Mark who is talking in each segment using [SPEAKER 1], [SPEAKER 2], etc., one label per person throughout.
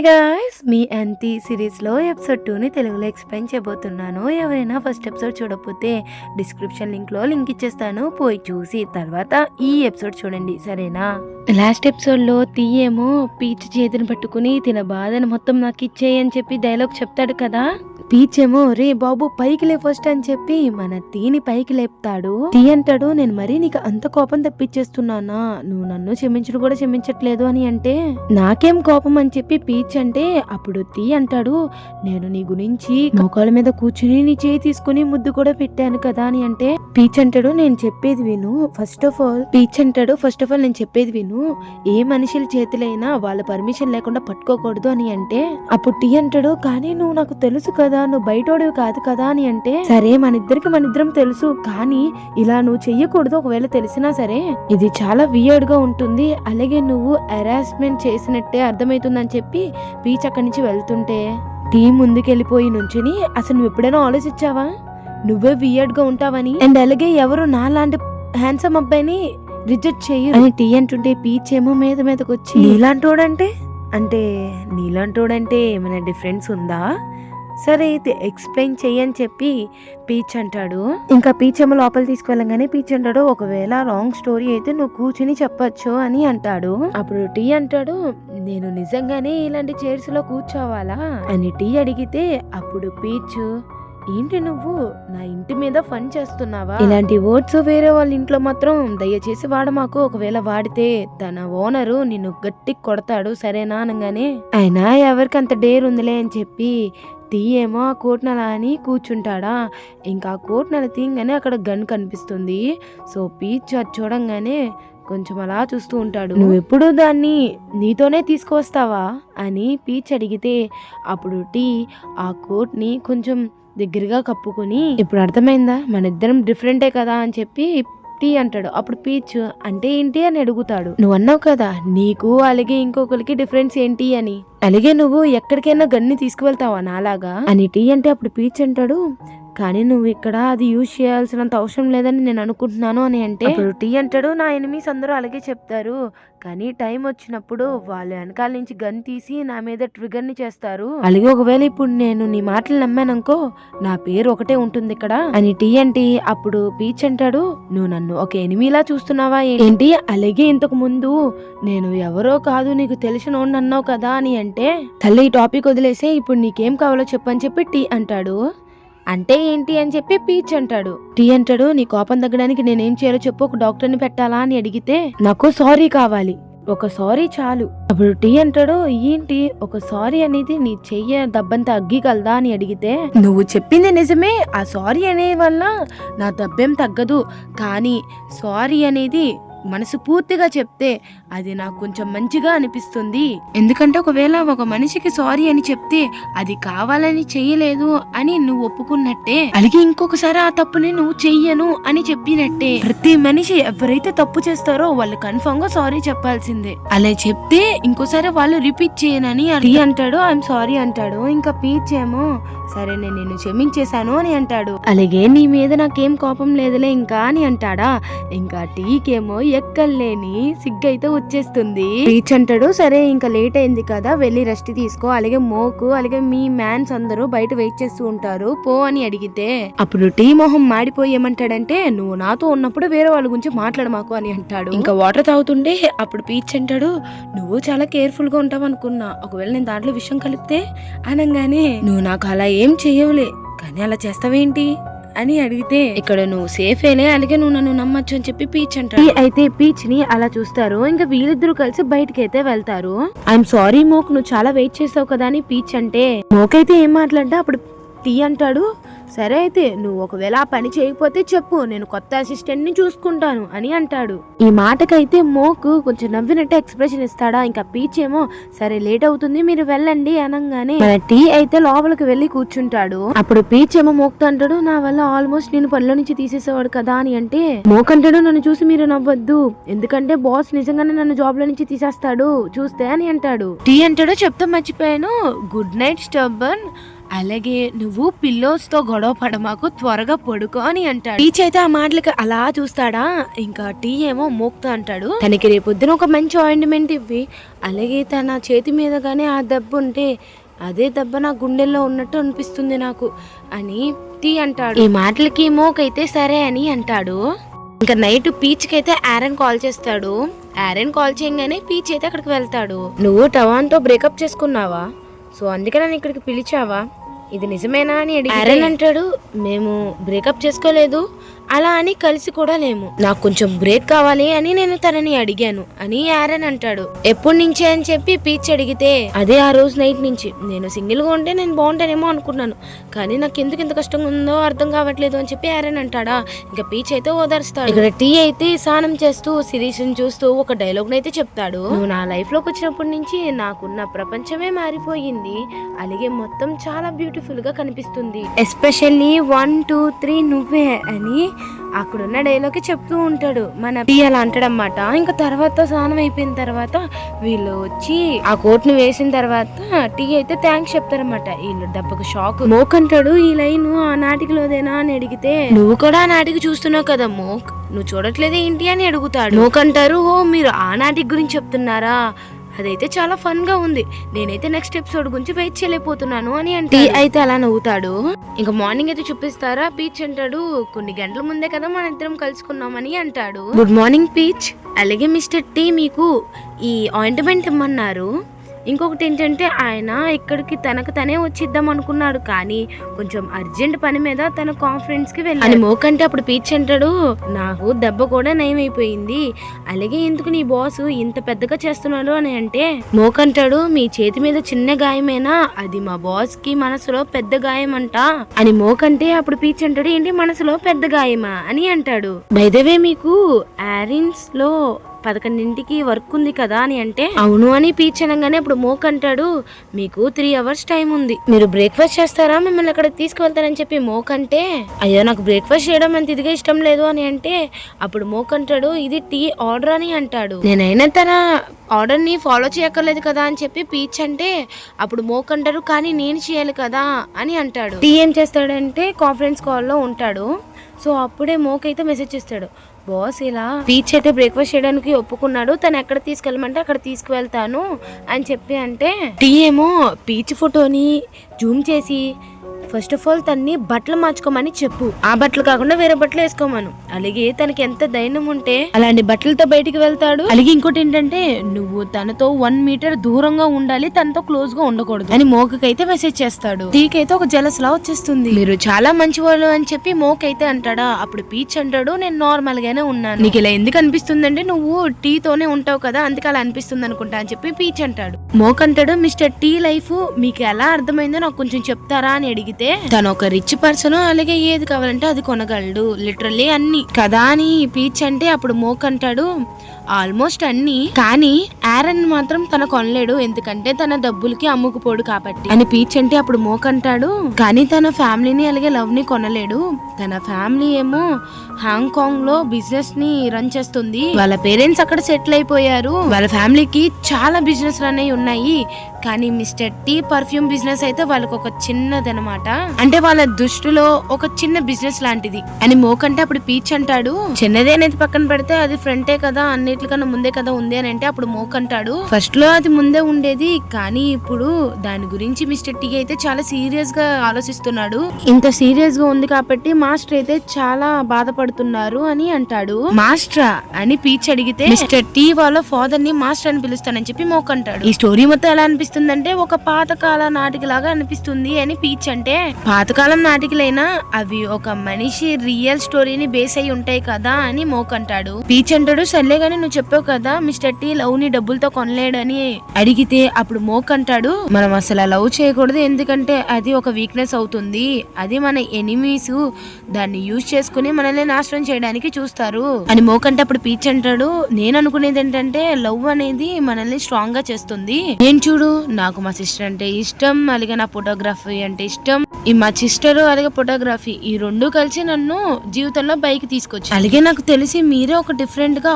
[SPEAKER 1] Guys మీ యాంటీ సిరీస్లో ఎపిసోడ్ టూని తెలుగులో ఎక్స్ప్లెయిన్ చేయబోతున్నాను. ఎవరైనా ఫస్ట్ ఎపిసోడ్ చూడకపోతే డిస్క్రిప్షన్ లింక్లో లింక్ ఇచ్చేస్తాను. పోయి చూసి తర్వాత ఈ ఎపిసోడ్ చూడండి సరేనా? లాస్ట్ ఎపిసోడ్లో తీయేమో పీచ్ చేతిని పట్టుకుని తిన బాధను మొత్తం నాకు ఇచ్చేయని చెప్పి డైలాగ్ చెప్తాడు కదా? పీచ్ ఏమో రే బాబు పైకి లే ఫస్ట్ అని చెప్పి మన తీని పైకి లేపుతాడు. టీ అంటాడు నేను మరీ నీకు అంత కోపం తప్పించేస్తున్నానా? నువ్వు నన్ను క్షమించడు కూడా క్షమించట్లేదు అని అంటే నాకేం కోపం అని చెప్పి పీచ్ అంటే అప్పుడు తీ అంటాడు నేను నీ గురించి మోకాళ్ళ మీద కూర్చుని నీ చేయి తీసుకుని ముద్దు కూడా పెట్టాను కదా అని అంటే పీచ్ అంటాడు నేను చెప్పేది విను. ఫస్ట్ ఆఫ్ ఆల్ పీచ్ అంటాడు ఫస్ట్ ఆఫ్ ఆల్ నేను చెప్పేది విను. ఏ మనుషుల చేతులైనా వాళ్ళ పర్మిషన్ లేకుండా పట్టుకోకూడదు అని అంటే అప్పుడు టీ అంటాడు కానీ నువ్వు నాకు తెలుసు కదా నువ్వు బయటోడివి కాదు కదా అని అంటే సరే మన ఇద్దరికి మన ఇద్దరం తెలుసు కానీ ఇలా నువ్వు చెయ్యకూడదు ఒకవేళ తెలిసినా సరే. ఇది చాలా వియర్డ్గా ఉంటుంది. అలాగే నువ్వు హెరాస్మెంట్ చేసినట్టే అర్థమవుతుందని చెప్పి పీచ్ అక్కడి నుంచి వెళ్తుంటే టీ ముందుకెళ్ళిపోయి నుంచుని అసలు నువ్వు ఎప్పుడైనా ఆలోచించావా? నువ్వే వియర్డ్గా ఉంటావని. అండ్ అలాగే ఎవరు నా లాంటి హ్యాండ్సమ్ అబ్బాయిని రిజెక్ట్ చెయ్యి అని టీ అంటుంటే పీచ్ ఏమో మీద మీదకి వచ్చి నీలాంటోడంటే? అంటే నీలాంటోడంటే ఏమైనా డిఫరెన్స్ ఉందా? సరే అయితే ఎక్స్ప్లెయిన్ చెయ్యని చెప్పి పీచ్ అంటాడు. ఇంకా పీచ్ ఏమో లోపల తీసుకువెళ్ళంగానే పీచ్ అంటాడు ఒకవేళ రాంగ్ స్టోరీ అయితే నువ్వు కూర్చుని చెప్పొచ్చు అని అంటాడు. అప్పుడు టీ అంటాడు నేను నిజంగానే ఇలాంటి చైర్స్లో కూర్చోవాలా? అని టీ అడిగితే అప్పుడు పీచ్ ఏంటి నువ్వు? నా ఇంటి మీద ఫన్ చేస్తున్నావా? ఇలాంటి వర్డ్స్ వేరే వాళ్ళ ఇంట్లో మాత్రం దయచేసి వాడమాకు ఒకవేళ వాడితే తన ఓనరు నిన్ను గట్టి కొడతాడు సరేనా అనగానే. అయినా ఎవరికి అంత డేర్ ఉందిలే అని చెప్పి టీ ఏమో ఆ కోట్నల అని కూర్చుంటాడా? ఇంకా ఆ కోట్ నల అక్కడ గన్ కనిపిస్తుంది. సో పీచ్ అది చూడంగానే కొంచెం అలా చూస్తూ ఉంటాడు. నువ్వు ఎప్పుడు దాన్ని నీతోనే తీసుకువస్తావా? అని పీచ్ అడిగితే అప్పుడు టీ ఆ కోట్ని కొంచెం దగ్గరగా కప్పుకొని ఇప్పుడు అర్థమైందా? మన ఇద్దరం డిఫరెంటే కదా? అని చెప్పి టీ అంటాడు. అప్పుడు పీచ్ అంటే ఏంటి? అని అడుగుతాడు. నువ్వు అన్నావు కదా నీకు అలాగే ఇంకొకరికి డిఫరెన్స్ ఏంటి అని. అలాగే నువ్వు ఎక్కడికైనా గన్ని తీసుకువెళ్తావా నాలాగా? అని టీ అంటే అప్పుడు పీచ్ అంటాడు. కానీ నువ్వు ఇక్కడ అది యూజ్ చేయాల్సినంత అవసరం లేదని నేను అనుకుంటున్నాను అని అంటే అప్పుడు టీ అంటాడు నా ఎనిమిస్ అందరూ అలాగే చెప్తారు. కానీ టైం వచ్చినప్పుడు వాళ్ళు వెనకాల నుంచి గన్ తీసి నా మీద ట్రిగర్ని చేస్తారు. అలాగే ఒకవేళ ఇప్పుడు నేను నీ మాటలు నమ్మాననుకో నా పేరు ఒకటే ఉంటుంది ఇక్కడ అని టీ అంటే అప్పుడు పీచ్ అంటాడు నువ్వు నన్ను ఒక ఎనిమిలా చూస్తున్నావా ఏంటి? అలాగే ఇంతకు ముందు నేను ఎవరో కాదు నీకు తెలిసిన అన్నావు కదా అని అంటే తల్లి ఈ టాపిక్ వదిలేసే ఇప్పుడు నీకేం కావాలో చెప్పని చెప్పి టీ అంటాడు. అంటే ఏంటి అని చెప్పి పీచ్ అంటాడు. టీ అంటాడు నీ కోపం తగ్గడానికి నేనేం చేయాలో చెప్పు ఒక డాక్టర్ని పెట్టాలా అని అడిగితే నాకు సారీ కావాలి. ఒక సారీ చాలు. అప్పుడు టీ అంటాడు ఏంటి ఒక సారీ అనేది నీ చెయ్య దెబ్బంతా అగ్గిగలదా అని అడిగితే నువ్వు చెప్పింది నిజమే ఆ సారీ అనే వల్ల నా దెబ్బేం తగ్గదు. కానీ సారీ అనేది మనసు పూర్తిగా చెప్తే అది నాకు కొంచెం మంచిగా అనిపిస్తుంది. ఎందుకంటే ఒకవేళ ఒక మనిషికి సారీ అని చెప్తే అది కావాలని చెయ్యలేదు అని నువ్వు ఒప్పుకున్నట్టే. అలాగే ఇంకొకసారి ఆ తప్పుని నువ్వు చెయ్యను అని చెప్పినట్టే. ప్రతి మనిషి ఎవరైతే తప్పు చేస్తారో వాళ్ళు కన్ఫర్మ్గా సారీ చెప్పాల్సిందే. అలా చెప్తే ఇంకోసారి వాళ్ళు రిపీట్ చేయనని అది అంటాడు ఐఎమ్ సారీ అంటాడు. ఇంకా పీచ్ ఏమో సరే నేను నిన్ను క్షమించేశాను అని అంటాడు. అలాగే నీ మీద నాకేం కోపం లేదులే ఇంకా అని అంటాడా. ఇంకా టీకేమో ఎక్కలేని సిగ్గైతే వచ్చేస్తుంది. పీచ్ అంటాడు. సరే ఇంకా లేట్ అయింది కదా వెళ్ళి రెస్ట్ తీసుకో. అలాగే మోకు అలాగే మీ మ్యాన్స్ అందరూ బయట వెయిట్ చేస్తూ ఉంటారు. పో అని అడిగితే అప్పుడు టీ మొహం మాడిపోయి ఏమంటాడంటే నువ్వు నాతో ఉన్నప్పుడు వేరే వాళ్ళ గురించి మాట్లాడమాకు అని అంటాడు. ఇంకా వాటర్ తాగుతుంటే అప్పుడు పీచ్ అంటాడు నువ్వు చాలా కేర్ఫుల్గా ఉంటావు అనుకున్నా. ఒకవేళ నేను దాంట్లో విషయం కలిపితే అనగానే నువ్వు నాకు అలా ఏం చేయవులే. కానీ అలా చేస్తావేంటి? అని అడిగితే ఇక్కడ నువ్వు సేఫేలే అలాగే నువ్వు నన్ను నమ్మచ్చు అని చెప్పి పీచ్ అంటాడు. అయితే పీచ్ని అలా చూస్తారు ఇంకా వీళ్ళిద్దరూ కలిసి బయటకి అయితే వెళ్తారు. ఐఎమ్ సారీ మోక్ నువ్వు చాలా వెయిట్ చేసావు కదా అని పీచ్ అంటే మోక్ అయితే ఏం మాట్లాడ్డా? అప్పుడు టీ అంటాడు. సరే అయితే నువ్వు ఒకవేళ ఆ పని చేయకపోతే చెప్పు నేను కొత్త అసిస్టెంట్ని చూసుకుంటాను అని అంటాడు. ఈ మాటకైతే మోకు కొంచెం నవ్వినట్టు ఎక్స్ప్రెషన్ ఇస్తాడా? ఇంకా పీచ్ ఏమో సరే లేట్ అవుతుంది మీరు వెళ్ళండి అనగానే మన టీ అయితే లోపలికి వెళ్ళి కూర్చుంటాడు. అప్పుడు పీచ్ ఏమో మోక్తో అంటాడు నా వల్ల ఆల్మోస్ట్ నేను పనిలో నుంచి తీసేసేవాడు కదా అని అంటే మోక్ అంటాడు నన్ను చూసి మీరు నవ్వద్దు. ఎందుకంటే బాస్ నిజంగానే నన్ను జాబ్లో నుంచి తీసేస్తాడు చూస్తే అని అంటాడు. టీ అంటాడు చెప్తా మర్చిపోయాను. గుడ్ నైట్ స్టబ్బన్ అలాగే నువ్వు పిల్లోస్తో గొడవ పడమాకు త్వరగా పడుకో అని అంటాడు. టీచ్ అయితే ఆ మాటలకి అలా చూస్తాడా? ఇంకా టీ ఏమో మోక్తా అంటాడు. తనకి రేపొద్దున ఒక మంచి ఆయింట్మెంట్ ఇవ్వి. అలాగే తన చేతి మీద గానీ ఆ దెబ్బ ఉంటే అదే దెబ్బ నా గుండెల్లో ఉన్నట్టు అనిపిస్తుంది నాకు అని టీ అంటాడు. ఈ మాటలకి మోక్ అయితే సరే అని అంటాడు. ఇంకా నైట్ పీచ్కి అయితే ఆరన్ కాల్ చేస్తాడు. ఆరన్ కాల్ చేయగానే పీచ్ అయితే అక్కడికి వెళ్తాడు. నువ్వు టవాన్తో బ్రేకప్ చేసుకున్నావా? సో అందుకే నన్ను ఇక్కడికి పిలిచావా? ఇది నిజమేనా అని అడిగి ఆరన్ అంటాడు మేము బ్రేకప్ చేసుకోలేదు. అలా అని కలిసి కూడా లేము. నాకు కొంచెం బ్రేక్ కావాలి అని నేను తనని అడిగాను. అని ఆరన్ అంటాడు. ఎప్పటి నుంచి? అని చెప్పి పీచ్ అడిగితే అదే ఆ రోజు నైట్ నుంచి. నేను సింగిల్గా ఉంటే నేను బాగుంటానేమో అనుకున్నాను. కానీ నాకు ఎందుకు ఇంత కష్టంగా ఉందో అర్థం కావట్లేదు అని చెప్పి ఆరన్ అంటాడా. ఇంకా పీచ్ అయితే ఓదారుస్తాడు. ఇక్కడ టీ అయితే స్నానం చేస్తూ సిరీస్ చూస్తూ ఒక డైలాగ్ అయితే చెప్తాడు. నువ్వు నా లైఫ్లోకి వచ్చినప్పటి నుంచి నాకున్న ప్రపంచమే మారిపోయింది. అలాగే మొత్తం చాలా బ్యూటిఫుల్గా కనిపిస్తుంది. ఎస్పెషల్లీ వన్ టూ త్రీ నువ్వే అని అక్కడున్న డైలాగ్ చెప్తూ ఉంటాడు. మన టీ అలా అంటాడనమాట ఇంకా తర్వాత స్నానం అయిపోయిన తర్వాత వీళ్ళు వచ్చి ఆ కోట్ను వేసిన తర్వాత టీ అయితే థ్యాంక్స్ చెప్తారనమాట వీళ్ళు దెబ్బకు షాక్. మోక్ అంటాడు ఈ లైన్ ఆ నాటికలోదేనా? అని అడిగితే నువ్వు కూడా ఆ నాటికి చూస్తున్నావు కదా మోక్? నువ్వు చూడట్లేదు ఏంటి? అని అడుగుతాడు. మోక్ అంటారు ఓ మీరు ఆ నాటికి గురించి చెప్తున్నారా? అదైతే చాలా ఫన్గా ఉంది. నేనైతే నెక్స్ట్ ఎపిసోడ్ గురించి వెయిట్ చేయలేకపోతున్నాను అని అంటే అయితే అలా నవ్వుతాడు. ఇంకా మార్నింగ్ అయితే చూపిస్తారా? పీచ్ అంటాడు. కొన్ని గంటల ముందే కదా మన ఇద్దరం కలుసుకున్నామని అంటాడు. Good morning peach. అలాగే మిస్టర్ టీ మీకు ఈ ఆయింట్మెంట్ ఇమ్మన్నారు. ఇంకొకటి ఏంటంటే ఆయన ఇక్కడికి తనకు తనే వచ్చిద్దాం అనుకున్నాడు కానీ కొంచెం అర్జెంట్ పని మీద తన కాన్ఫరెన్స్కి వెళ్ళి మోకంటే అప్పుడు పీచ్ అంటాడు నాకు దెబ్బ కూడా నయమైపోయింది అలాగే ఎందుకు నీ బాస్ ఇంత పెద్దగా చేస్తున్నాడు? అని అంటే మోకంటాడు మీ చేతి మీద చిన్న గాయమేనా? అది మా బాస్కి మనసులో పెద్ద గాయం అంట అని మోకంటే అప్పుడు పీచ్ అంటాడు ఏంటి మనసులో పెద్ద గాయమా? అని అంటాడు. బైదవే మీకు ఆరిన్స్లో పదకొండింటికి వర్క్ ఉంది కదా అని అంటే అవును. అని పీచ్ అనగానే అప్పుడు మోక్ అంటాడు. మీకు త్రీ అవర్స్ టైం ఉంది. మీరు బ్రేక్ఫాస్ట్ చేస్తారా? మిమ్మల్ని అక్కడ తీసుకువెళ్తారని చెప్పి మోక్ అంటే అయ్యో నాకు బ్రేక్ఫాస్ట్ చేయడం అంత ఇదిగా ఇష్టం లేదు అని అంటే అప్పుడు మోక్ అంటాడు ఇది టీ ఆర్డర్ అని అంటాడు. నేనైనా తన ఆర్డర్ని ఫాలో చేయక్కర్లేదు కదా అని చెప్పి పీచ్ అంటే అప్పుడు మోక్ అంటారు కానీ నేను చేయాలి కదా అని అంటాడు. టీ ఏం చేస్తాడంటే కాన్ఫరెన్స్ కాల్లో ఉంటాడు. సో అప్పుడే మోక్ అయితే మెసేజ్ చేస్తాడు. బాస్ ఇలా పీచ్ అయితే బ్రేక్ఫాస్ట్ చేయడానికి ఒప్పుకున్నాడు. తను ఎక్కడ తీసుకెళ్ళమంటే అక్కడ తీసుకువెళ్తాను అని చెప్పి అంటే టీ ఏమో పీచ్ ఫోటోని జూమ్ చేసి ఫస్ట్ ఆఫ్ ఆల్ తన్ని బట్టలు మార్చుకోమని చెప్పు. ఆ బట్టలు కాకుండా వేరే బట్టలు వేసుకోమను. అలాగే తనకి ఎంత ధైర్యం ఉంటే అలాంటి బట్టలతో బయటికి వెళ్తాడు. అలాగే ఇంకోటి ఏంటంటే నువ్వు తనతో వన్ మీటర్ దూరంగా ఉండాలి తనతో క్లోజ్గా ఉండకూడదు. అని మోకకైతే మెసేజ్ చేస్తాడు. తీకైతే ఒక జలస్ లా వచ్చేస్తుంది. మీరు చాలా మంచి వాళ్ళు అని చెప్పి మోక్ అయితే అంటాడా? అప్పుడు పీచ్ అంటాడు నేను నార్మల్ గానే ఉన్నాను. నీకు ఇలా ఎందుకు అనిపిస్తుందంటే నువ్వు టీ తోనే ఉంటావు కదా అందుకే అలా అనిపిస్తుంది అనుకుంటా అని చెప్పి పీచ్ అంటాడు. మోక్ అంటాడు మిస్టర్ టీ లైఫ్ మీకు ఎలా అర్థమైందో నాకు కొంచెం చెప్తారా? అని అడిగితే తను ఒక రిచ్ పర్సన్ అలాగే ఏది కావాలంటే అది కొనగలడు. లిటరల్లీ అన్ని. కదా అని పీచ్ అంటే అప్పుడు మోక్ అంటాడు ఆల్మోస్ట్ అన్ని. కానీ ఆరన్ మాత్రం తన కొనలేడు. ఎందుకంటే తన డబ్బులకి అమ్ముకుపోడు కాబట్టి. అని పీచ్ అంటే అప్పుడు మోక్ అంటాడు కానీ తన ఫ్యామిలీని అలాగే లవ్ని కొనలేడు. తన ఫ్యామిలీ ఏమో హాంకాంగ్లో బిజినెస్ని రన్ చేస్తుంది. వాళ్ళ పేరెంట్స్ అక్కడ సెటిల్ అయిపోయారు. వాళ్ళ ఫ్యామిలీకి చాలా బిజినెస్ అనేవి ఉన్నాయి. కానీ మిస్టర్ టీ పర్ఫ్యూమ్ బిజినెస్ అయితే వాళ్ళకి ఒక చిన్నదనమాట. అంటే వాళ్ళ దృష్టిలో ఒక చిన్న బిజినెస్ లాంటిది. అని మోకంటే అప్పుడు పీచ్ అంటాడు. చిన్నదే అనేది పక్కన పెడితే అది ఫ్రంటే కదా అన్నిటికన్నా ముందే కదా ఉంది అని అంటే అప్పుడు మోక్ అంటాడు. ఫస్ట్లో అది ముందే ఉండేది కానీ ఇప్పుడు దాని గురించి మిస్టర్ టీ అయితే చాలా సీరియస్గా ఆలోచిస్తున్నాడు. ఇంత సీరియస్గా ఉంది కాబట్టి మాస్టర్ అయితే చాలా బాధపడుతున్నారు అని అంటాడు. మాస్టరా? అని పీచ్ అడిగితే మిస్టర్ టీ వాళ్ళ ఫాదర్ని మాస్టర్ అని పిలుస్తానని చెప్పి మోక్ అంటాడు. ఈ స్టోరీ మొత్తం ఎలా అనిపిస్తుందంటే ఒక పాతకాల నాటికి లాగా అనిపిస్తుంది అని పీచ్ అంటే. పాతకాలం నాటికలైనా అవి ఒక మనిషి రియల్ స్టోరీని బేస్ అయి ఉంటాయి కదా అని మోక్ అంటాడు. పీచ్ అంటాడు సర్లే గాని నువ్వు చెప్పావు కదా మిస్టర్ టీ లవ్ని డబ్బులతో కొనలేడని అడిగితే అప్పుడు మోక్ అంటాడు మనం అసలు లవ్ చేయకూడదు ఎందుకంటే అది ఒక వీక్నెస్ అవుతుంది. అది మన ఎనిమీస్ దాన్ని యూజ్ చేసుకుని మనల్ని నాశనం చేయడానికి చూస్తారు. అని మోక్ అంటే అప్పుడు పీచ్ అంటాడు. నేను అనుకునేది ఏంటంటే లవ్ అనేది మనల్ని స్ట్రాంగ్గా చేస్తుంది. నేను చూడు నాకు మా సిస్టర్ అంటే ఇష్టం అలాగే నా ఫోటోగ్రఫీ అంటే ఇష్టం. ఈ మా సిస్టర్ అలాగే ఫోటోగ్రఫీ ఈ రెండు కలిసి నన్ను జీవితంలో బైక్ తీసుకొచ్చి అలాగే నాకు తెలిసి మీరే ఒక డిఫరెంట్గా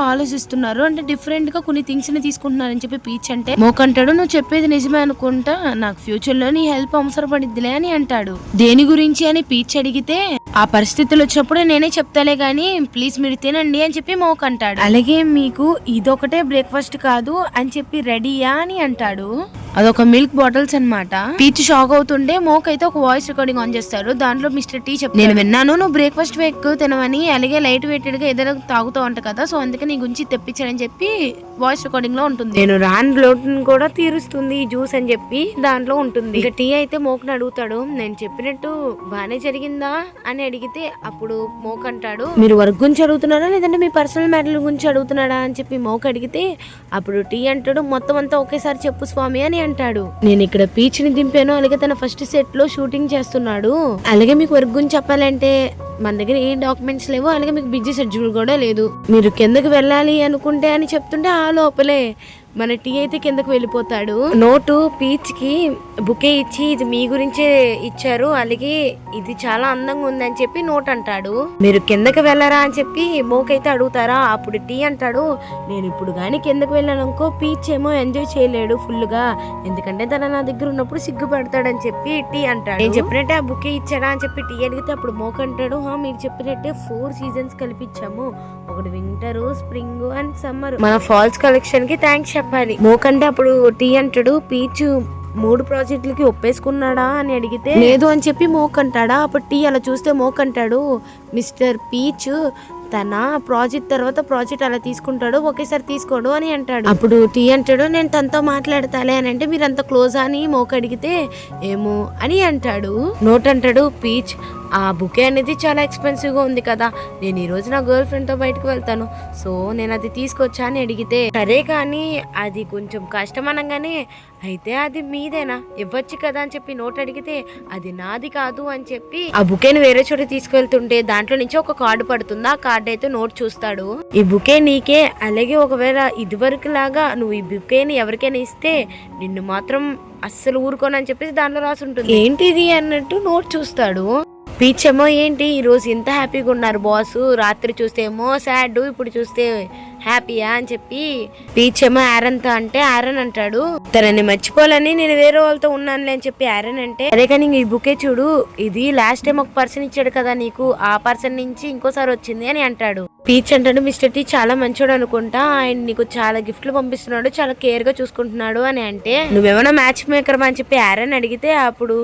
[SPEAKER 1] చేస్తున్నారు. అంటే డిఫరెంట్గా కొన్ని థింగ్స్ని తీసుకుంటున్నారని చెప్పి పీచ్ అంటే మోకంటాడు నువ్వు చెప్పేది నిజమే అనుకుంటా నాకు ఫ్యూచర్లో నీ హెల్ప్ అవసరపడిద్దిలే అని అంటాడు. దేని గురించి అని పీచ్ అడిగితే ఆ పరిస్థితులు వచ్చినప్పుడు నేనే చెప్తాలే గానీ ప్లీజ్ మీరు తినండి అని చెప్పి మోక్ అంటాడు. అలాగే మీకు ఇదొకటే బ్రేక్ఫాస్ట్ కాదు అని చెప్పి రెడీయా అని అంటాడు. అదొక మిల్క్ బాటిల్స్ అన్నమాట. పీచ్ షాక్ అవుతుండే మోక్ అయితే ఒక వాయిస్ రికార్డింగ్ ఆన్ చేస్తారు. దాంట్లో మిస్టర్ టీ చెప్ నేను విన్నాను నువ్వు బ్రేక్ఫాస్ట్ ఎక్కువ తినవని అలాగే లైట్ వెయిటెడ్గా ఏదైనా తాగుతావు అంట కదా సో అందుకే నీ గురించి తెప్పించానని చెప్పి వాయిస్ రికార్డింగ్లో ఉంటుంది. నేను రాన్ లోటును కూడా తీరుస్తుంది ఈ జ్యూస్ అని చెప్పి దాంట్లో ఉంటుంది. ఇక టీ అయితే మోక్ని అడుగుతాడు. నేను చెప్పినట్టు బానే జరిగిందా? అని అడిగితే అప్పుడు మోక్ అంటాడు మీరు వర్క్ గురించి అడుగుతున్నారా? లేదంటే మీ పర్సనల్ మ్యాటర్ల గురించి అడుగుతున్నాడా అని చెప్పి మోక్ అడిగితే అప్పుడు టీ అంటాడు మొత్తం అంతా ఒకేసారి చెప్పు స్వామి అని అంటాడు. నేను ఇక్కడ పీచ్ని దింపాను అలాగే తన ఫస్ట్ సెట్లో షూటింగ్ చేస్తున్నాడు. అలాగే మీకు వర్క్ గురించి చెప్పాలంటే మన దగ్గర ఏ డాక్యుమెంట్స్ లేవు అలాగే మీకు బిజీ షెడ్యూల్ కూడా లేదు. మీరు కిందకి వెళ్ళాలి అనుకుంటే అని చెప్తుంటే ఆ లోపలే మన టీ అయితే కిందకు వెళ్ళిపోతాడు. నోటు పీచ్కి బుకే ఇచ్చి ఇది మీ గురించే ఇచ్చారు అలాగే ఇది చాలా అందంగా ఉందని చెప్పి నోట్ అంటాడు. మీరు కిందకి వెళ్ళరా అని చెప్పి మోకైతే అడుగుతారా? అప్పుడు టీ అంటాడు నేను ఇప్పుడు గానీ కిందకి వెళ్ళాను అనుకో పీచ్ ఏమో ఎంజాయ్ చేయలేడు ఫుల్గా ఎందుకంటే తన నా దగ్గర ఉన్నప్పుడు సిగ్గుపడతాడని చెప్పి టీ అంటాడు. నేను చెప్పినట్టే ఆ బుకే ఇచ్చాడా? అని చెప్పి టీ అడిగితే అప్పుడు మోక్ అంటాడు "హా, మీరు చెప్పినట్టే ఫోర్ సీజన్స్ కలిపిచ్చాము ఒకటి వింటరు స్ప్రింగ్ అండ్ సమ్మర్. మన ఫాల్స్ కలెక్షన్కి థ్యాంక్స్ చెప్పాలి. మోకంటే అప్పుడు టీ అంటాడు పీచ్ మూడు ప్రాజెక్టులకి ఒప్పేసుకున్నాడా అని అడిగితే లేదు అని చెప్పి మోక్ అంటాడా అప్పుడు టీ అలా చూస్తే మోక్ అంటాడు మిస్టర్ పీచ్ తన ప్రాజెక్ట్ తర్వాత ప్రాజెక్ట్ అలా తీసుకుంటాడు ఒకేసారి తీసుకోడు అని అంటాడు. అప్పుడు టీ అంటాడు నేను తనతో మాట్లాడతాలే అని అంటే మీరు అంత క్లోజ్ అని మోకడిగితే ఏమో అని అంటాడు. నోట్ అంటాడు పీచ్ ఆ బుకే అనేది చాలా ఎక్స్పెన్సివ్గా ఉంది కదా నేను ఈ రోజు నా గర్ల్ ఫ్రెండ్తో బయటకు వెళ్తాను సో నేను అది తీసుకొచ్చా అని అడిగితే సరే కానీ అది కొంచెం కష్టం అనగానే అయితే అది మీదేనా? ఇవ్వచ్చు కదా అని చెప్పి నోట్ అడిగితే అది నాది కాదు అని చెప్పి ఆ బుకేని వేరే చోట తీసుకెళ్తుంటే దాంట్లో నుంచి ఒక కార్డు పడుతుంది. ఆ కార్డు అయితే నోట్ చూస్తాడు. ఈ బుకే నీకే. అలాగే ఒకవేళ ఇదివరకు లాగా నువ్వు ఈ బుకేని ఎవరికైనా ఇస్తే నిన్ను మాత్రం అస్సలు ఊరుకోనని చెప్పేసి దాంట్లో రాసి ఉంటుంది ఏంటిది అన్నట్టు నోట్ చూస్తాడు. పీచ్ ఏమో ఏంటి? ఈ రోజు ఇంత హ్యాపీగా ఉన్నారు బాస్. రాత్రి చూస్తే ఏమో సాడ్ ఇప్పుడు చూస్తే హ్యాపీయా అని చెప్పి పీచ్ ఏమో ఆరన్తో అంటే ఆరన్ అంటాడు. తనని మర్చిపోవాలని నేను వేరే వాళ్ళతో ఉన్నానులే అని చెప్పి ఆరన్ అంటే అదే కానీ ఈ బుకే చూడు ఇది లాస్ట్ టైం ఒక పర్సన్ ఇచ్చాడు కదా నీకు ఆ పర్సన్ నుంచి ఇంకోసారి వచ్చింది అని అంటాడు. పీచ్ అంటాడు మిస్టర్ టీ చాలా మంచోడు అనుకుంటా ఆయన నీకు చాలా గిఫ్ట్లు పంపిస్తున్నాడు చాలా కేర్గా చూసుకుంటున్నాడు అని అంటే నువ్వేమైనా మ్యాచ్ మేకర్ అని చెప్పి ఆరన్ అడిగితే అప్పుడు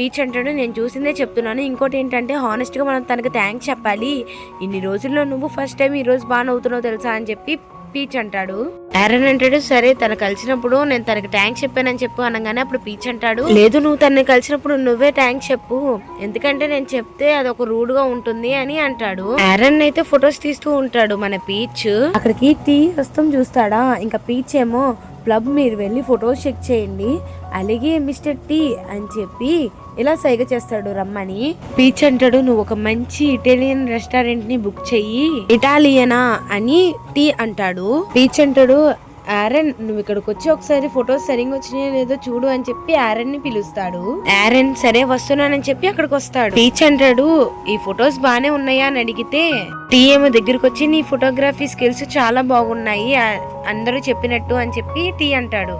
[SPEAKER 1] పీచ్ అంటాడు నేను చూసిందే చెప్తున్నాను. ఇంకోటి ఏంటంటే హానెస్ట్గా మనం తనకు థ్యాంక్స్ చెప్పాలి. ఇన్ని రోజుల్లో నువ్వు ఫస్ట్ టైం ఈ రోజు బాగా నవ్వుతున్నావు తెలుసా అని చెప్పి పీచ్ అంటాడు. ఆరన్ అంటాడు సరే తను కలిసినప్పుడు నేను తనకి థ్యాంక్స్ చెప్పానని చెప్పు అనగానే అప్పుడు పీచ్ అంటాడు. లేదు నువ్వు తనని కలిసినప్పుడు నువ్వే థ్యాంక్స్ చెప్పు. ఎందుకంటే నేను చెప్తే అది ఒక రూడ్గా ఉంటుంది అని అంటాడు. ఆరన్ అయితే ఫొటోస్ తీస్తూ ఉంటాడు మన పీచ్ అక్కడికి టీ వస్తాం చూస్తాడా? ఇంకా పీచ్ ఏమో క్లబ్ మీరు వెళ్ళి ఫొటోస్ చెక్ చేయండి. అలాగే మిస్టర్ టీ అని చెప్పి ఇలా సైగ చేస్తాడు రమ్మని. పీచ్ అంటాడు నువ్వు ఒక మంచి ఇటాలియన్ రెస్టారెంట్ని బుక్ చెయ్యి. ఇటాలియనా? అని టీ అంటాడు. పీచ్ అంటాడు ఆరన్ నువ్వు ఇక్కడికి వచ్చి ఒకసారి ఫొటోస్ సరిగ్గా వచ్చినాయో లేదో చూడు అని చెప్పి ఆరన్ని పిలుస్తాడు. ఆరన్ సరే వస్తున్నానని చెప్పి అక్కడికి వస్తాడు. పీచ్ అంటాడు ఈ ఫొటోస్ బానే ఉన్నాయా? అని అడిగితే టీ ఏమో దగ్గరికి వచ్చి నీ ఫోటోగ్రఫీ స్కిల్స్ చాలా బాగున్నాయి అందరూ చెప్పినట్టు అని చెప్పి టీ అంటాడు.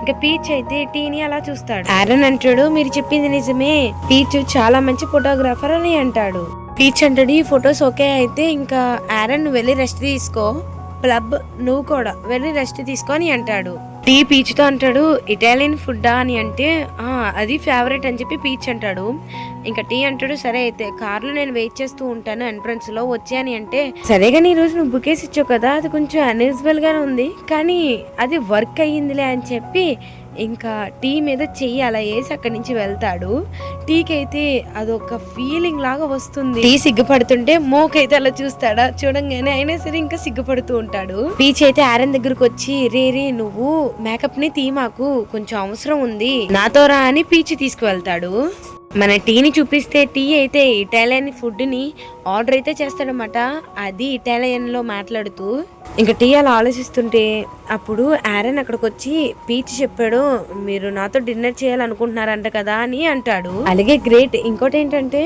[SPEAKER 1] ఇంకా పీచ్ అయితే టీని అలా చూస్తాడు. ఆరన్ అంటాడు మీరు చెప్పింది నిజమే పీచ్ చాలా మంచి ఫోటోగ్రాఫర్ అని అంటాడు. పీచ్ అంటాడు ఈ ఫొటోస్ ఓకే అయితే ఇంకా ఆరన్ నువ్వు వెళ్ళి రెస్ట్ తీసుకో. ప్లబ్ నువ్వు కూడా వెళ్ళి రెస్ట్ తీసుకొని అంటాడు. టీ పీచ్తో అంటాడు ఇటాలియన్ ఫుడ్డా అని అంటే అది ఫేవరెట్ అని చెప్పి పీచ్ అంటాడు. ఇంకా టీ అంటాడు సరే అయితే కార్లో నేను వెయిట్ చేస్తూ ఉంటాను ఎంట్రన్స్లో వచ్చాయని అంటే సరే కానీ ఈరోజు రోజు నువ్వు బుకేసి ఇచ్చావు కదా అది కొంచెం అన్యూజువల్గానే ఉంది. కానీ అది వర్క్ అయ్యిందిలే అని చెప్పి ఇంకా టీ మీద చెయ్యి అలా వేసి అక్కడి నుంచి వెళ్తాడు. టీకి అయితే అదొక ఫీలింగ్ లాగా వస్తుంది. టీ సిగ్గుపడుతుంటే మోక్ అయితే అలా చూస్తాడా? చూడంగానే అయినా సరే ఇంకా సిగ్గుపడుతూ ఉంటాడు. పీచ్ అయితే ఆరన్ దగ్గరకు వచ్చి రే రే నువ్వు మేకప్ని తీ మాకు కొంచెం అవసరం ఉంది. నాతో రా అని పీచ్ తీసుకువెళ్తాడు. మన టీని చూపిస్తే టీ అయితే ఇటాలియన్ ఫుడ్ని ఆర్డర్ అయితే చేస్తాడనమాట అది ఇటాలియన్లో మాట్లాడుతూ ఇంకా టీ అలా ఆలోచిస్తుంటే అప్పుడు ఆరన్ అక్కడికి వచ్చి పీచ్ చెప్పాడు మీరు నాతో డిన్నర్ చేయాలనుకుంటున్నారంట కదా అని అంటాడు. అలాగే గ్రేట్. ఇంకోటి ఏంటంటే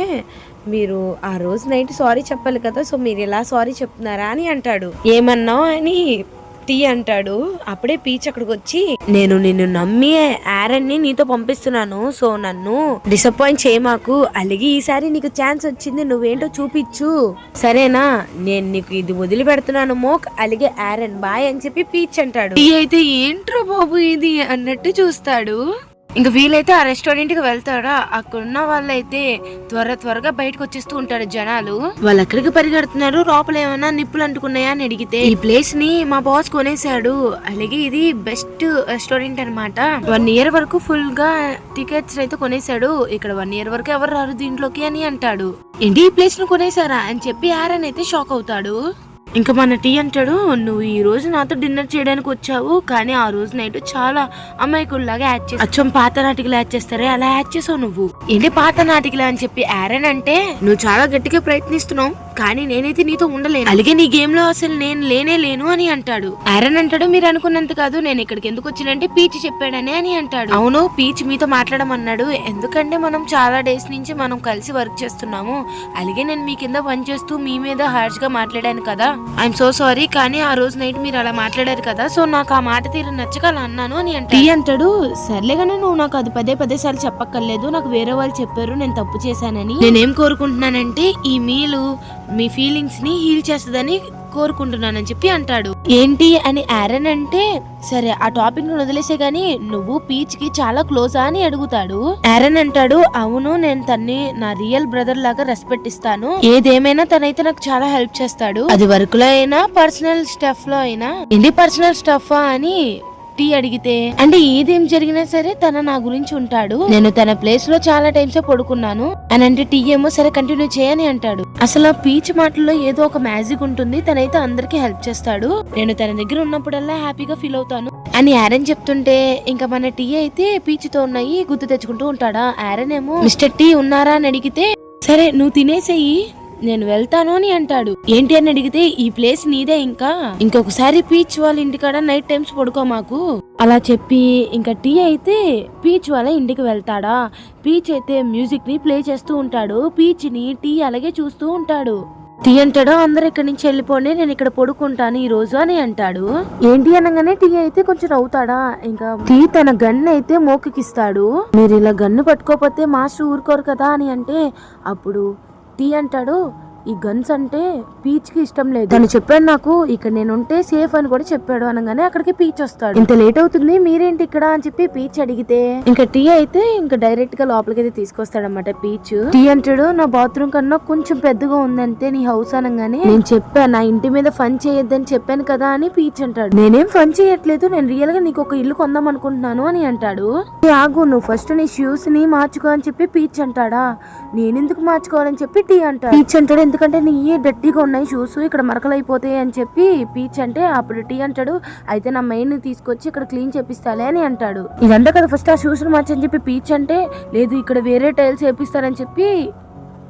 [SPEAKER 1] మీరు ఆ రోజు నైట్ సారీ చెప్పాలి కదా సో మీరు ఇలా సారీ చెప్తున్నారా అని అంటాడు. ఏమన్నావు? అని టీ అంటాడు. అప్పుడే పీచ్ అక్కడికి వచ్చి నేను నిన్ను నమ్మి ఆరన్ని నీతో పంపిస్తున్నాను. సో నన్ను డిసప్పాయింట్ చేయమాకు అలాగే ఈసారి నీకు ఛాన్స్ వచ్చింది. నువ్వేంటో చూపించు సరేనా? నేను నీకు ఇది వదిలి పెడుతున్నాను మోక్. అలాగే ఆరన్ బాయ్ అని చెప్పి పీచ్ అంటాడు. టీ అయితే ఏంట్రో బాబు ఇది అన్నట్టు చూస్తాడు. ఇంకా వీలైతే ఆ రెస్టారెంట్కి వెళ్తాడా అక్కడ ఉన్న వాళ్ళైతే త్వర త్వరగా బయటకు వచ్చేస్తూ ఉంటారు జనాలు. వాళ్ళు ఎక్కడికి పరిగెడుతున్నారు? లోపల ఏమైనా నిప్పులు అంటుకున్నాయా అని అడిగితే ఈ ప్లేస్ని మా బాస్ కొనేసాడు అలాగే ఇది బెస్ట్ రెస్టారెంట్ అన్నమాట. వన్ ఇయర్ వరకు ఫుల్గా టికెట్స్ అయితే కొనేసాడు ఇక్కడ వన్ ఇయర్ వరకు ఎవరు రారు దీంట్లోకి అని అంటాడు. ఏంటి ఈ ప్లేస్ను కొనేసారా అని చెప్పి ఆరన్ అయితే షాక్ అవుతాడు. ఇంకా మన టీ అంటాడు నువ్వు ఈ రోజు నాతో డిన్నర్ చేయడానికి వచ్చావు కానీ ఆ రోజు నైట్ చాలా అమ్మాయికుల్లాగా యాడ్ చేసి అచ్చం పాత నాటికలు యాడ్ చేస్తారే? అలా యాడ్ చేసావు నువ్వు. ఏంటి పాత నాటికలు అని చెప్పి ఆరన్ అంటే నువ్వు చాలా గట్టిగా ప్రయత్నిస్తున్నావు కానీ నేనైతే నీతో ఉండలేను. అలాగే నీ గేమ్లో అసలు నేను లేనే లేను అని అంటాడు. ఆరన్ అంటాడు మీరు అనుకున్నంత కాదు నేను ఇక్కడికి ఎందుకు వచ్చినంటే పీచ్ చెప్పాడని అని అంటాడు. అవును పీచ్ మీతో మాట్లాడమన్నాడు. ఎందుకంటే మనం చాలా డేస్ నుంచి మనం కలిసి వర్క్ చేస్తున్నాము. అలాగే నేను మీ కింద పని చేస్తూ మీ మీద హార్ష్గా మాట్లాడాను కదా. ఐఎమ్ సో సారీ కానీ ఆ రోజు నైట్ మీరు అలా మాట్లాడారు కదా సో నాకు ఆ మాట తీరు నచ్చక అలా అన్నాను అని అంటే అంటాడు సర్లేగానే నువ్వు నాకు అది పదే పదే సార్లు చెప్పక్కర్లేదు నాకు వేరే వాళ్ళు చెప్పారు నేను తప్పు చేశానని. నేనేం కోరుకుంటున్నానంటే ఈ మీలు మీ ఫీలింగ్స్ని హీల్ చేస్తుందని కోరుకుంటున్నానని చెప్పి అంటాడు. ఏంటి అని ఆరన్ అంటే సరే ఆ టాపిక్ను వదిలేసే గాని నువ్వు పీచ్కి చాలా క్లోజ్ అని అడుగుతాడు. ఆరన్ అంటాడు అవును నేను తన్ని నా రియల్ బ్రదర్ లాగా రెస్పెక్ట్ ఇస్తాను. ఏదేమైనా తనైతే నాకు చాలా హెల్ప్ చేస్తాడు. అది వర్క్లో అయినా పర్సనల్ స్టఫ్లో అయినా. ఏంటి పర్సనల్ స్టఫ్ అని టీ అడిగితే అంటే ఏదేం జరిగినా సరే తన నా గురించి ఉంటాడు. నేను తన ప్లేస్లో చాలా టైమ్స్ పడుకున్నాను. అని అంటే టీ ఏమో సరే కంటిన్యూ చేయని అంటాడు. అసలు ఆ పీచ్ మాటల్లో ఏదో ఒక మ్యాజిక్ ఉంటుంది. తనైతే అందరికి హెల్ప్ చేస్తాడు. నేను తన దగ్గర ఉన్నప్పుడల్లా హ్యాపీగా ఫీల్ అవుతాను. అని ఆరన్ చెప్తుంటే ఇంకా మన టీ అయితే పీచ్తో ఉన్నాయి. గుర్తు తెచ్చుకుంటూ ఉంటాడా? ఆరన్ ఏమో మిస్టర్ టీ ఉన్నారా? అని అడిగితే సరే నువ్వు తినేసేయి. నేను వెళ్తాను అని అంటాడు. ఏంటి అని అడిగితే ఈ ప్లేస్ నీదే ఇంకా. ఇంకొకసారి పీచ్ వాళ్ళ ఇంటికాడ నైట్ టైమ్స్ పడుకో మాకు. అలా చెప్పి ఇంకా టీ అయితే పీచ్ వాళ్ళ ఇంటికి వెళ్తాడా? పీచ్ అయితే మ్యూజిక్ని ప్లే చేస్తూ ఉంటాడు. పీచ్ని టీ అలాగే చూస్తూ ఉంటాడు. టీ అంటాడు? అందరు ఇక్కడి నుంచి వెళ్ళిపోండి నేను ఇక్కడ పడుకుంటాను ఈ రోజు అని అంటాడు. ఏంటి అనగానే టీ అయితే కొంచెం అవుతాడా ఇంకా టీ తన గన్ను అయితే మోకికిస్తాడు. మీరు ఇలా గన్ను పట్టుకోకపోతే మాస్టర్ ఊరుకోరు కదా అని అంటే అప్పుడు టీ అంటాడు. ఈ గన్స్ అంటే పీచ్కి ఇష్టం లేదు. తను చెప్పాడు నాకు ఇక్కడ నేను ఉంటే సేఫ్ అని కూడా చెప్పాడు అనగానే అక్కడికి పీచ్ వస్తాడు. ఇంత లేట్ అవుతుంది మీరేంటి ఇక్కడ? అని చెప్పి పీచ్ అడిగితే ఇంకా టీ అయితే ఇంకా డైరెక్ట్గా లోపలికి అయితే తీసుకొస్తాడనమాట పీచ్ టీ అంటాడు నా బాత్రూమ్ కన్నా కొంచెం పెద్దగా ఉందంటే నీ హౌస్ అనగానే నేను చెప్పాను నా ఇంటి మీద ఫన్ చేయొద్దని చెప్పాను కదా అని పీచ్ అంటాడు. నేనేం ఫన్ చేయట్లేదు నేను రియల్గా నీకు ఒక ఇల్లు కొందాం అనుకుంటున్నాను అని అంటాడు. ఆగు నువ్వు ఫస్ట్ నీ షూస్ని మార్చుకో అని చెప్పి పీచ్ అంటాడా? నేనెందుకు మార్చుకోవాలని చెప్పి టీ అంటాడు. పీచ్ అంటాడు ఎందుకంటే నీ డట్టిగా ఉన్నాయి షూస్ ఇక్కడ మరకలు అయిపోతాయి అని చెప్పి పీచ్ అంటే అప్పుడు టీ అంటాడు. అయితే నా మెయిన్ని తీసుకొచ్చి ఇక్కడ క్లీన్ చేపిస్తాలే అని అంటాడు. ఇదంతా కదా ఫస్ట్ ఆ షూస్ మార్చని చెప్పి పీచ్ అంటే లేదు ఇక్కడ వేరే టైల్స్ వేపిస్తారని చెప్పి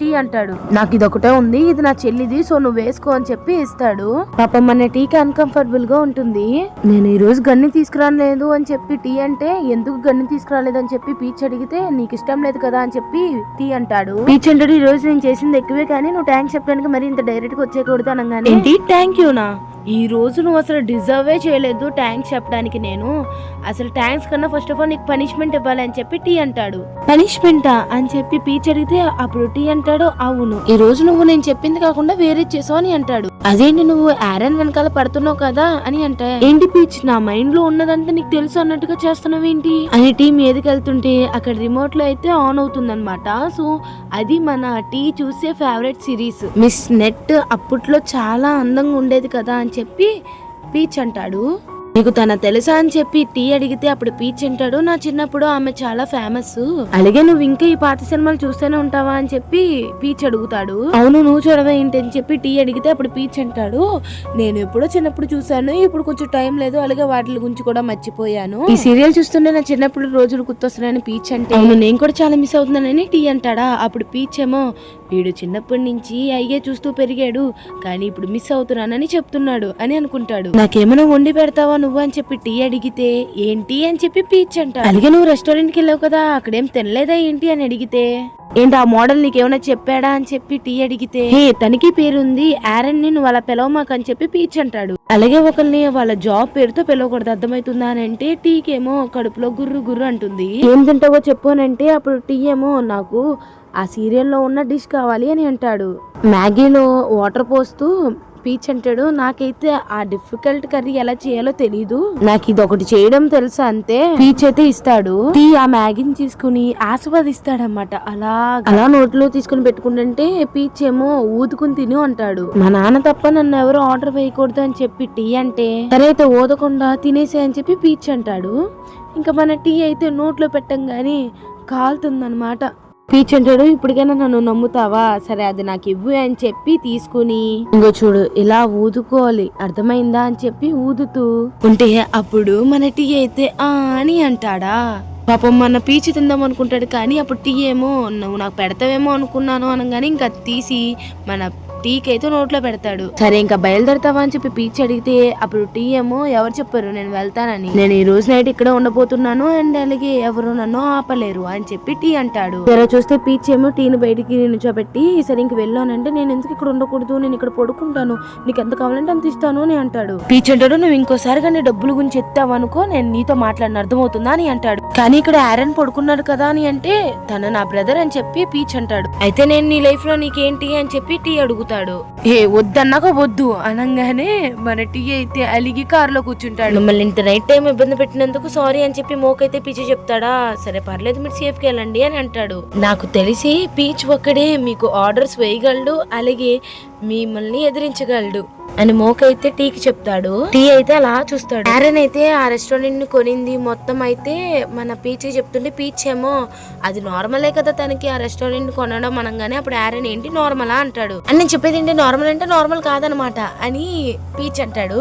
[SPEAKER 1] టీ అంటాడు. నాకు ఇది ఒకటే ఉంది ఇది నా చెల్లిది సో నువ్వు వేసుకో అని చెప్పి ఇస్తాడు. పాపం మన టీకి అన్కంఫర్టబుల్గా ఉంటుంది. నేను ఈ రోజు గన్ని తీసుకురాలేదు అని చెప్పి టీ అంటే ఎందుకు గన్ని తీసుకురాలేదు అని చెప్పి పీచ్ అడిగితే నీకు ఇష్టం లేదు కదా అని చెప్పి టీ అంటాడు. పీచ్ అంటాడు ఈ రోజు నేను చేసింది ఎక్కువే కానీ నువ్వు ట్యాంక్స్ చెప్పడానికి మరి ఇంత డైరెక్ట్గా వచ్చేయకూడదు అనగానే. ఏంటి? థ్యాంక్ యూనా ఈ రోజు నువ్వు అసలు డిజర్వే చేయలేదు ట్యాంక్స్ చెప్పడానికి నేను. అసలు ట్యాంక్స్ కన్నా ఫస్ట్ ఆఫ్ ఆల్ నీకు పనిష్మెంట్ ఇవ్వాలి అని చెప్పి టీ అంటాడు. పనిష్మెంటా? అని చెప్పి పీచ్ అడిగితే అప్పుడు టీ అంటాడు అవును. ఈ రోజు నువ్వు నేను చెప్పింది కాకుండా వేరే చేసావు అని అంటాడు. అదేంటి నువ్వు ఆరన్ వెనకాల పడుతున్నావు కదా అని అంటే ఏంటి పీచ్ నా మైండ్లో ఉన్నదంతా నీకు తెలుసు అన్నట్టుగా చేస్తున్నావు ఏంటి? అని టీ మీదకి వెళ్తుంటే అక్కడ రిమోట్లో అయితే ఆన్ అవుతుంది సో అది మన టీ చూసే ఫేవరెట్ సిరీస్ మిస్ నెట్ అప్పట్లో చాలా అందంగా ఉండేది కదా అని చెప్పి పీచ్ అంటాడు. నీకు తన తెలుసా అని చెప్పి టీ అడిగితే అప్పుడు పీచ్ అంటాడు. నా చిన్నప్పుడు ఆమె చాలా ఫేమస్ అలాగే నువ్వు ఇంకా ఈ పాత సినిమాలు చూస్తూనే ఉంటావా అని చెప్పి పీచ్ అడుగుతాడు. అవును నువ్వు చూడవా ఏంటి అని చెప్పి టీ అడిగితే అప్పుడు పీచ్ అంటాడు. నేను ఎప్పుడో చిన్నప్పుడు చూసాను ఇప్పుడు కొంచెం టైం లేదు అలాగే వాటి గురించి కూడా మర్చిపోయాను. ఈ సీరియల్ చూస్తుంటే నా చిన్నప్పుడు రోజులు గుర్తొస్తున్నాయని పీచ్ అంటే అవును నేను కూడా చాలా మిస్ అవుతున్నానని టీ అంటాడా? అప్పుడు పీచ్ ఏమో వీడు చిన్నప్పటి నుంచి అయ్యే చూస్తూ పెరిగాడు కానీ ఇప్పుడు మిస్ అవుతున్నానని చెప్తున్నాడు అని అనుకుంటాడు. నాకేమైనా వండి పెడతావా నువ్వు అని చెప్పి టీ అడిగితే ఏంటి అని చెప్పి పీచ్ అంట అలాగే నువ్వు రెస్టారెంట్కి వెళ్ళావు కదా అక్కడేం తినలేదా ఏంటి అని అడిగితే ఏంటి ఆ మోడల్ నీకేమైనా చెప్పాడా అని చెప్పి టీ అడిగితే హే తనకి పేరుంది ఆరన్ని నువ్వు అలా పిలవమాక అని చెప్పి పీచ్ అంటాడు. అలాగే ఒకరిని వాళ్ళ జాబ్ పేరుతో పిలవకూడదు అర్థమవుతుందా అని అంటే టీకేమో కడుపులో గుర్రు గుర్రు అంటుంది. ఏం తింటావో చెప్పు అని అంటే అప్పుడు టీ ఏమో నాకు ఆ సీరియల్లో ఉన్న డిష్ కావాలి అని అంటాడు. మ్యాగీలో వాటర్ పోస్తూ పీచ్ అంటాడు. నాకైతే ఆ డిఫికల్ట్ కర్రీ ఎలా చేయాలో తెలీదు. నాకు ఇది ఒకటి చేయడం తెలుసా అంతే పీచ్ అయితే ఇస్తాడు. టీ ఆ మ్యాగీని తీసుకుని ఆస్వాదిస్తాడన్నమాట. అలా అలా నోట్లో తీసుకుని పెట్టుకుంటుంటే పీచ్ ఏమో ఊదుకుని తిను అంటాడు. మా నాన్న తప్ప నన్ను ఎవరు ఆర్డర్ వేయకూడదు అని చెప్పి టీ అంటే సరే అయితే ఊదకుండా తినేసే అని చెప్పి పీచ్ అంటాడు. ఇంకా మన టీ అయితే నోట్లో పెట్టంగానే కాలుతుందన్నమాట. పీచ్ అంటాడు ఇప్పటికైనా నన్ను నమ్ముతావా? సరే అది నాకు ఇవ్వు అని చెప్పి తీసుకుని ఇంకో చూడు ఇలా ఊదుకోవాలి. అర్థమైందా? అని చెప్పి ఊదుతూ ఉంటే అప్పుడు మన టీ అయితే ఆ అని అంటాడా? పాపం మన పీచి తిందాం అనుకుంటాడు కానీ అప్పుడు టీ ఏమో నువ్వు నాకు పెడతావేమో అనుకున్నాను అనగానే ఇంకా తీసి మన టీకైతే నోట్లో పెడతాడు. సరే ఇంకా బయలుదేరతావా అని చెప్పి పీచ్ అడిగితే అప్పుడు టీ ఏమో ఎవరు చెప్పారు నేను వెళ్తానని. నేను ఈ రోజు నైట్ ఇక్కడ ఉండబోతున్నాను అండ్ అలాగే ఎవరు నన్ను ఆపలేరు అని చెప్పి టీ అంటాడు. సరే చూస్తే పీచ్ ఏమో టీని బయటికి నిల్చోబెట్టి సరే ఇంక వెళ్ళానంటే నేను ఎందుకు ఇక్కడ ఉండకూడదు నేను ఇక్కడ పడుకుంటాను నీకు ఎంత కావాలంటే అంత ఇస్తాను అని అంటాడు. పీచ్ అంటాడు నువ్వు ఇంకోసారి కానీ డబ్బుల గురించి ఎత్తావనుకో నేను నీతో మాట్లాడిన అర్థమవుతుందా? అని అంటాడు. కానీ ఇక్కడ ఆరన్ పడుకున్నాడు కదా అని అంటే తన నా బ్రదర్ అని చెప్పి పీచ్ అంటాడు. అయితే నేను నీ లైఫ్లో నీకేంటి అని చెప్పి టీ అడుగుతాను అడుగుతాడు ఏ వద్దన్నాక వద్దు అనగానే మన టీ అయితే అలిగి కారులో కూర్చుంటాడు. మిమ్మల్ని ఇంత నైట్ టైం ఇబ్బంది పెట్టినందుకు సారీ అని చెప్పి మోకైతే పిచ్చి చెప్తాడా? సరే పర్లేదు మీరు సేఫ్కి వెళ్ళండి అని అంటాడు. నాకు తెలిసి పీచ్ ఒక్కడే మీకు ఆర్డర్స్ వేయగలడు అలాగే మిమ్మల్ని ఎదిరించగలడు. అని మోక అయితే టీకి చెప్తాడు. టీ అయితే అలా చూస్తాడు. ఆరన్ అయితే ఆ రెస్టారెంట్ని కొనింది. మొత్తం అయితే మన పీచ్ చెప్తుంటే పీచ్ ఏమో అది నార్మలే కదా తనకి ఆ రెస్టారెంట్ కొనడం అనగానే అప్పుడు ఆరన్ ఏంటి నార్మలా అంటాడు. అని నేను చెప్పేది ఏంటి? నార్మల్ అంటే నార్మల్ కాదనమాట అని పీచ్ అంటాడు.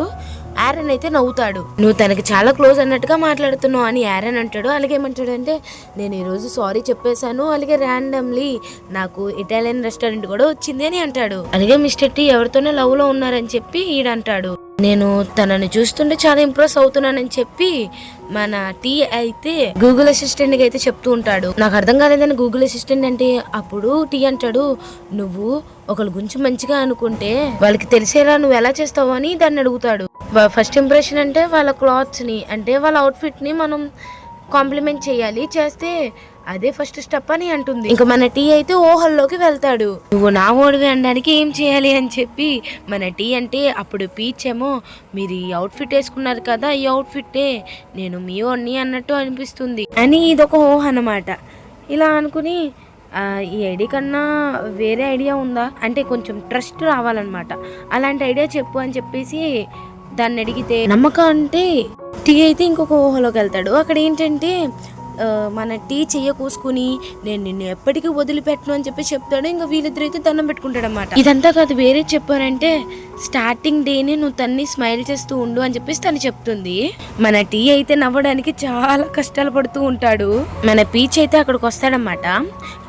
[SPEAKER 1] యారన్ అయితే నవ్వుతాడు. నువ్వు తనకి చాలా క్లోజ్ అన్నట్టుగా మాట్లాడుతున్నావు అని యారన్ అంటాడు. అలాగే ఏమంటాడు అంటే నేను ఈరోజు సారీ చెప్పేశాను. అలాగే ర్యాండమ్లీ నాకు ఇటాలియన్ రెస్టారెంట్ కూడా వచ్చింది అని అంటాడు. అలాగే మిస్టర్ టీ ఎవరితోనే లవ్లో ఉన్నారని చెప్పి ఈడ అంటాడు. నేను తనని చూస్తుంటే చాలా ఇంప్రెస్ అవుతున్నానని చెప్పి మన టీ అయితే గూగుల్ అసిస్టెంట్కి అయితే చెప్తూ ఉంటాడు. నాకు అర్థం కాలేదని గూగుల్ అసిస్టెంట్ అంటే అప్పుడు టీ అంటాడు నువ్వు ఒకరి గురించి మంచిగా అనుకుంటే వాళ్ళకి తెలిసేలా నువ్వు ఎలా చేస్తావు అని దాన్ని అడుగుతాడు. ఫస్ట్ ఇంప్రెషన్ అంటే వాళ్ళ క్లాత్స్ని అంటే వాళ్ళ అవుట్ఫిట్ని మనం కాంప్లిమెంట్ చేయాలి. చేస్తే అదే ఫస్ట్ స్టెప్ అని అంటుంది. ఇంకా మన టీ అయితే ఓహల్లోకి వెళ్తాడు. నువ్వు నా ఓడివి అనడానికి ఏం చేయాలి? అని చెప్పి మన టీ అంటే అప్పుడు పీచ్ ఏమో మీరు ఈ అవుట్ఫిట్ వేసుకున్నారు కదా ఈ అవుట్ఫిట్టే నేను మీ ఓడిని అన్నట్టు అనిపిస్తుంది. అని ఇదొక ఓహ అనమాట ఇలా అనుకుని ఈ ఐడి కన్నా వేరే ఐడియా ఉందా? అంటే కొంచెం ట్రస్ట్ రావాలన్నమాట. అలాంటి ఐడియా చెప్పు అని చెప్పేసి దాన్ని అడిగితే నమ్మకం అంటే టీ అయితే ఇంకొక ఊహలోకి వెళ్తాడు. అక్కడ ఏంటంటే మన టీ చెయ్య కూసుకుని నేను నిన్ను ఎప్పటికీ వదిలిపెట్టను అని చెప్పి చెప్తాడు. ఇంకా వీళ్ళిద్దరు అయితే దండం పెట్టుకుంటాడు అనమాట ఇదంతా కాదు వేరే చెప్పారంటే స్టార్టింగ్ డేనే నువ్వు తన్ని స్మైల్ చేస్తూ ఉండు అని చెప్పేసి తను చెప్తుంది. మన టీ అయితే నవ్వడానికి చాలా కష్టాలు పడుతూ ఉంటాడు. మన పీచ్ అయితే అక్కడికి వస్తాడనమాట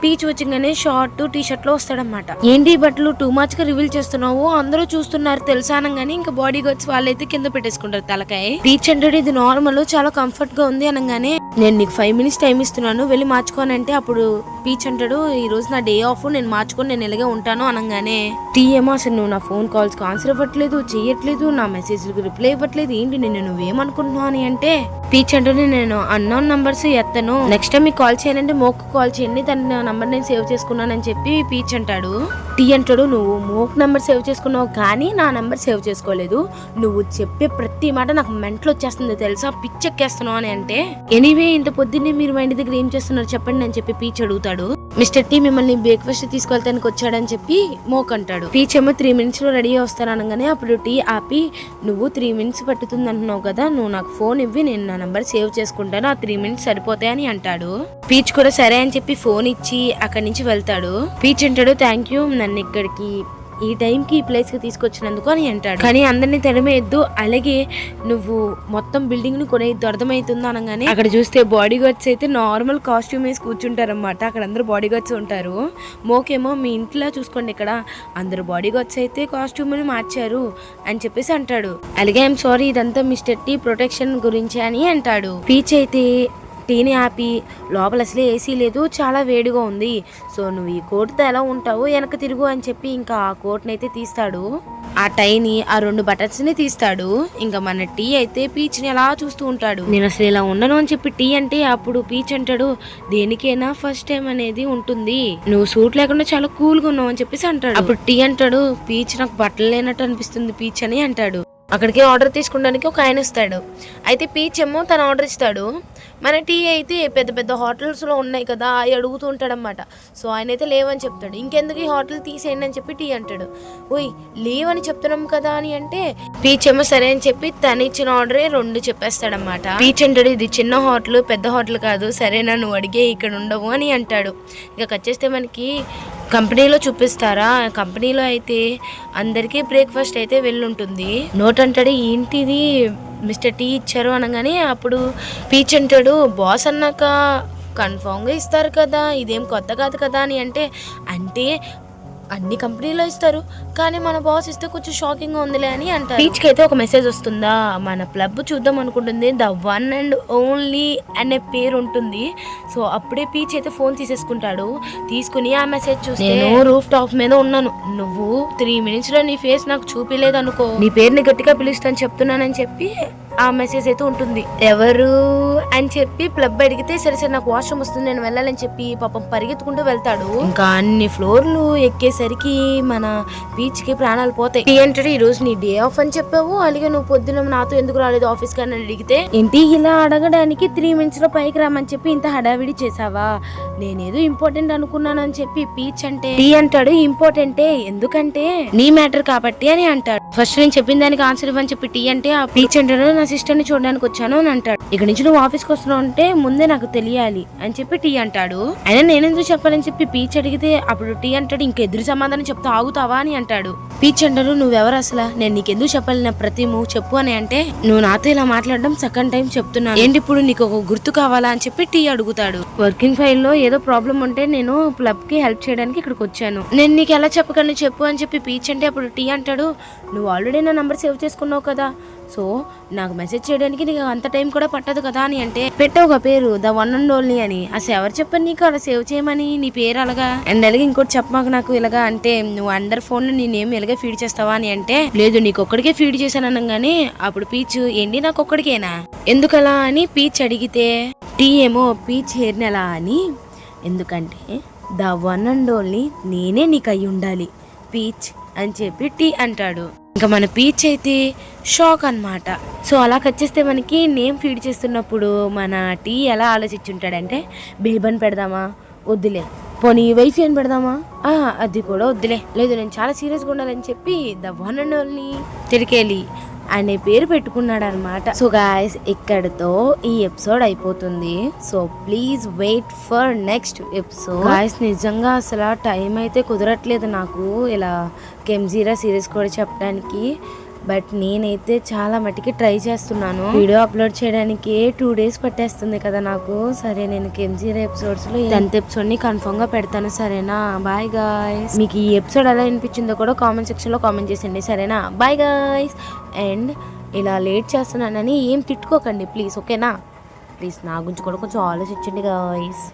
[SPEAKER 1] పీచ్ వచ్చింగానే షార్ట్ టీ షర్ట్లో వస్తాడనమాట ఏంటి బట్టలు టూ మచ్గా రివీల్ చేస్తున్నావు? అందరూ చూస్తున్నారు తెలుసా అనగానే ఇంకా బాడీ గార్డ్స్ వాళ్ళైతే కింద పెట్టేసుకుంటారు తలకాయ. పీచ్ అంటే ఇది నార్మల్ చాలా కంఫర్ట్గా ఉంది అనగానే నేను నీకు ఫైవ్ మినిట్స్ టైం ఇస్తున్నాను వెళ్ళి మార్చుకోనంటే అప్పుడు పీచ్ అంటాడు ఈ రోజు నా డే ఆఫ్ నేను మార్చుకొని నేను ఇలాగే ఉంటాను అనగానే టీ ఏమో అసలు నువ్వు నా ఫోన్ కాల్స్ ఆన్సర్ ఇవ్వట్లేదు చెయ్యట్లేదు నా మెసేజ్లకు రిప్లై ఇవ్వట్లేదు. ఏంటి నేను నువ్వేమనుకుంటున్నావు అని అంటే పీచ్ అంటూనే నేను అన్నోన్ నంబర్స్ ఎత్తను. నెక్స్ట్ టైం మీకు కాల్ చేయాలంటే మోక్ కాల్ చేయండి. తన నంబర్ నేను సేవ్ చేసుకున్నానని చెప్పి పీచ్ అంటాడు టీ అంటాడు నువ్వు మోక్ నంబర్ సేవ్ చేసుకున్నావు కానీ నా నంబర్ సేవ్ చేసుకోలేదు. నువ్వు చెప్పే ప్రతి మాట నాకు మెంటలు వచ్చేస్తుంది తెలుసా? పిచ్చెక్కేస్తున్నావు అని అంటే ఎనీవే ఇంత పొద్దున్నే మీరు మా ఇంటి దగ్గర ఏం చేస్తున్నారు చెప్పండి అని చెప్పి పీచ్ అడుగుతాడు మిస్టర్ టీ మిమ్మల్ని బ్రేక్ఫాస్ట్ తీసుకెళ్తానికి వచ్చాడని చెప్పి మోక్ అంటాడు. పీచ్ ఏమో త్రీ మినిట్స్లో రెడీ వస్తాను అనగానే అప్పుడు టీ ఆపి నువ్వు త్రీ మినిట్స్ పట్టుతుంది అంటున్నావు కదా నువ్వు నాకు ఫోన్ ఇవ్వి నేను నా నెంబర్ సేవ్ చేసుకుంటాను ఆ త్రీ మినిట్స్ సరిపోతాయని అంటాడు. పీచ్ కూడా సరే అని చెప్పి ఫోన్ ఇచ్చి అక్కడి నుంచి వెళ్తాడు. పీచ్ అంటాడు థ్యాంక్ యూ నన్ను ఇక్కడికి ఈ టైంకి ఈ ప్లేస్కి తీసుకొచ్చినందుకు అని అంటాడు. కానీ అందరినీ తెరమేయద్దు అలాగే నువ్వు మొత్తం బిల్డింగ్ను కొనేది అర్థమవుతుంది అనగానే అక్కడ చూస్తే బాడీ గార్డ్స్ అయితే నార్మల్ కాస్ట్యూమ్ వేసి కూర్చుంటారన్నమాట. అక్కడ అందరూ బాడీ గార్డ్స్ ఉంటారు. మోకేమో మీ ఇంట్లో చూసుకోండి ఇక్కడ అందరు బాడీ గార్డ్స్ అయితే కాస్ట్యూమ్ మార్చారు అని చెప్పేసి అంటాడు. అలాగే ఐఎమ్ సారీ ఇదంతా మిస్టర్ టీ ప్రొటెక్షన్ గురించి అని అంటాడు. పీచ్ అయితే టీని ఆపి లోపల అసలే ఏసీ లేదు చాలా వేడిగా ఉంది. సో నువ్వు ఈ కోటుతో ఎలా ఉంటావు? వెనక తిరుగు అని చెప్పి ఇంకా ఆ కోట్నైతే అయితే తీస్తాడు. ఆ టైని ఆ రెండు బటర్స్ని తీస్తాడు. ఇంకా మన టీ అయితే పీచ్ని ఎలా చూస్తూ ఉంటాడు. నేను అసలు ఇలా ఉండను అని చెప్పి టీ అంటే అప్పుడు పీచ్ అంటాడు. దేనికైనా ఫస్ట్ టైం అనేది ఉంటుంది. నువ్వు సూట్ లేకుండా చాలా కూల్గా ఉన్నావు అని చెప్పేసి అంటాడు. అప్పుడు టీ అంటాడు పీచ్ నాకు బట్టలు లేనట్టు అనిపిస్తుంది పీచ్ అని అంటాడు. అక్కడికి ఆర్డర్ తీసుకోవడానికి ఒక ఆయన వస్తాడు. అయితే పీచ్ ఏమో తను ఆర్డర్ ఇస్తాడు. మన టీ అయితే పెద్ద పెద్ద హోటల్స్లో ఉన్నాయి కదా అవి అడుగుతూ ఉంటాడనమాట సో ఆయన అయితే లేవని చెప్తాడు. ఇంకెందుకు ఈ హోటల్ తీసేయండి అని చెప్పి టీ అంటాడు. ఓయ్ లేవని చెప్తున్నాం కదా అని అంటే పీచ్ ఏమో సరే అని చెప్పి తను ఇచ్చిన ఆర్డరే రెండు చెప్పేస్తాడనమాట పీచ్ అంటాడు ఇది చిన్న హోటల్ పెద్ద హోటల్ కాదు. సరేనా నువ్వు అడిగే ఇక్కడ ఉండవు అని అంటాడు. ఇక వచ్చేస్తే మనకి కంపెనీలో చూపిస్తారా? కంపెనీలో అయితే అందరికీ బ్రేక్ఫాస్ట్ అయితే వెళ్ళుంటుంది. నోట్ అంటాడు ఏంటిది? మిస్టర్ టీ ఇచ్చారు అనగానే అప్పుడు పీచ్ అంటాడు బాస్ అన్నాక కన్ఫామ్గా ఇస్తారు కదా ఇదేం కొత్త కాదు కదా అని అంటే అంటే అన్ని కంపెనీలో ఇస్తారు. కానీ మన బాస్ ఇస్తే కొంచెం షాకింగ్ ఉందిలే అని అంటారు. పీచ్కి అయితే ఒక మెసేజ్ వస్తుందా? మన క్లబ్ చూద్దాం అనుకుంటుంది. ద వన్ అండ్ ఓన్లీ అనే పేరు ఉంటుంది. సో అప్పుడే పీచ్ అయితే ఫోన్ తీసేసుకుంటాడు. తీసుకుని ఆ మెసేజ్ చూస్తే నేను రూఫ్ టాప్ మీద ఉన్నాను. నువ్వు త్రీ మినిట్స్లో నీ ఫేస్ నాకు చూపిలేదు అనుకో నీ పేరుని గట్టిగా పిలుస్తాను చెప్తున్నానని చెప్పి ఆ మెసేజ్ అయితే ఉంటుంది. ఎవరు అని చెప్పి ప్లబ్ అడిగితే సరే సరే నాకు వాష్రూమ్ వస్తుంది నేను వెళ్ళాలని చెప్పి పాపం పరిగెత్తుకుంటూ వెళ్తాడు. ఇంకా అన్ని ఫ్లోర్లు ఎక్కేసరికి మన బీచ్కి ప్రాణాలు పోతాయి. టీ అంటే ఈ రోజు నీ డే ఆఫ్ అని చెప్పావు. అలాగే నువ్వు పొద్దున నాతో ఎందుకు రాలేదు ఆఫీస్కి అని అడిగితే ఏంటి ఇలా అడగడానికి త్రీ మినిట్స్లో పైకి రామని చెప్పి ఇంత హడావిడి చేసావా? నేనేదో ఇంపార్టెంట్ అనుకున్నాను అని చెప్పి పీచ్ అంటే టీ అంటాడు ఇంపార్టెంటే ఎందుకంటే నీ మ్యాటర్ కాబట్టి అని అంటాడు. ఫస్ట్ నేను చెప్పిన దానికి ఆన్సర్ ఇవ్వని చెప్పి టీ అంటే ఆ పీచ్ అంటాడు నా సిస్టర్ని చూడడానికి వచ్చాను అని అంటాడు. ఇక్కడ నుంచి నువ్వు ఆఫీస్కి వస్తున్నావు అంటే ముందే నాకు తెలియాలి అని చెప్పి టీ అంటాడు. అయినా నేనెందుకు చెప్పాలని చెప్పి పీచ్ అడిగితే అప్పుడు టీ అంటాడు ఇంకెదురు సమాధానం చెప్తా ఆగుతావా అని అంటాడు. పీచ్ అంటాడు నువ్వెవరు అసలు? నేను నీకెందుకు చెప్పాలి? నా ప్రతి మూవ్ చెప్పు అని అంటే నువ్వు నాతో ఇలా మాట్లాడడం సెకండ్ టైం చెప్తున్నాను. ఏంటి ఇప్పుడు నీకు ఒక గుర్తు కావాలా? అని చెప్పి టీ అడుగుతాడు. వర్కింగ్ ఫైల్లో ఏదో ప్రాబ్లం ఉంటే నేను క్లబ్కి హెల్ప్ చేయడానికి ఇక్కడికి వచ్చాను. నేను నీకు ఎలా చెప్పగలను చెప్పు అని చెప్పి పీచ్ అంటే అప్పుడు టీ అంటాడు. నువ్వు ఆల్రెడీ నా నంబర్ సేవ్ చేసుకున్నావు కదా. సో నాకు మెసేజ్ చేయడానికి నీకు అంత టైం కూడా పట్టదు కదా అని అంటే పెట్టావు ఒక పేరు ద వన్ అండ్ ఓన్లీ అని. అసలు ఎవరు చెప్పండి నీకు అలా సేవ్ చేయమని? నీ పేరు అలాగా? అండ్ అలాగే ఇంకోటి చెప్పమాకు నాకు ఇలాగా అంటే నువ్వు అందరి ఫోన్ నేనేం ఇలాగే ఫీడ్ చేస్తావా అని అంటే లేదు నీకు ఒక్కడికే ఫీడ్ చేశాను అనగానే అప్పుడు పీచ్ ఏంటి నాకు ఒక్కడికేనా? ఎందుకలా అని పీచ్ అడిగితే టీ ఏమో పీచ్ హెయిర్ అని. ఎందుకంటే ద వన్ అండ్ ఓన్లీ నేనే నీకు అయి ఉండాలి పీచ్ అని చెప్పి టీ అంటాడు. ఇంకా మన పీచ్ అయితే షాక్ అన్నమాట. సో అలా వచ్చేస్తే మనకి నేమ్ ఫీడ్ చేస్తున్నప్పుడు మన టీ ఎలా ఆలోచించుంటాడంటే బేబన్ పెడదామా? వద్దులే. పోనీ వైఫ్ అని పెడదామా? అది కూడా వద్దులే. లేదు నేను చాలా సీరియస్గా ఉండాలని చెప్పి ద వన్ అండ్ ఓన్లీ తిరికేలి అనే పేరు పెట్టుకున్నాడు అనమాట సో గాయస్ ఇక్కడతో ఈ ఎపిసోడ్ అయిపోతుంది. So please wait for next episode guys నిజంగా అసలు టైం అయితే కుదరట్లేదు నాకు ఇలా కెమ్జీరా సిరీస్ కూడా చెప్పడానికి. బట్ నేనైతే చాలా మటుకి ట్రై చేస్తున్నాను. వీడియో అప్లోడ్ చేయడానికి టూ డేస్ పట్టేస్తుంది కదా నాకు. సరే నేను కెమ్జీరా ఎపిసోడ్స్లో టెన్త్ ఎపిసోడ్ని కన్ఫర్మ్గా పెడతాను సరేనా? Bye guys. మీకు ఈ ఎపిసోడ్ ఎలా అనిపించిందో కూడా కామెంట్ సెక్షన్లో కామెంట్ చేసండి సరేనా? Bye guys. అండ్ ఇలా లేట్ చేస్తున్నానని ఏం తిట్టుకోకండి ప్లీజ్ ఓకేనా? ప్లీజ్ నా గురించి కూడా కొంచెం ఆలోచించండి గాయస్.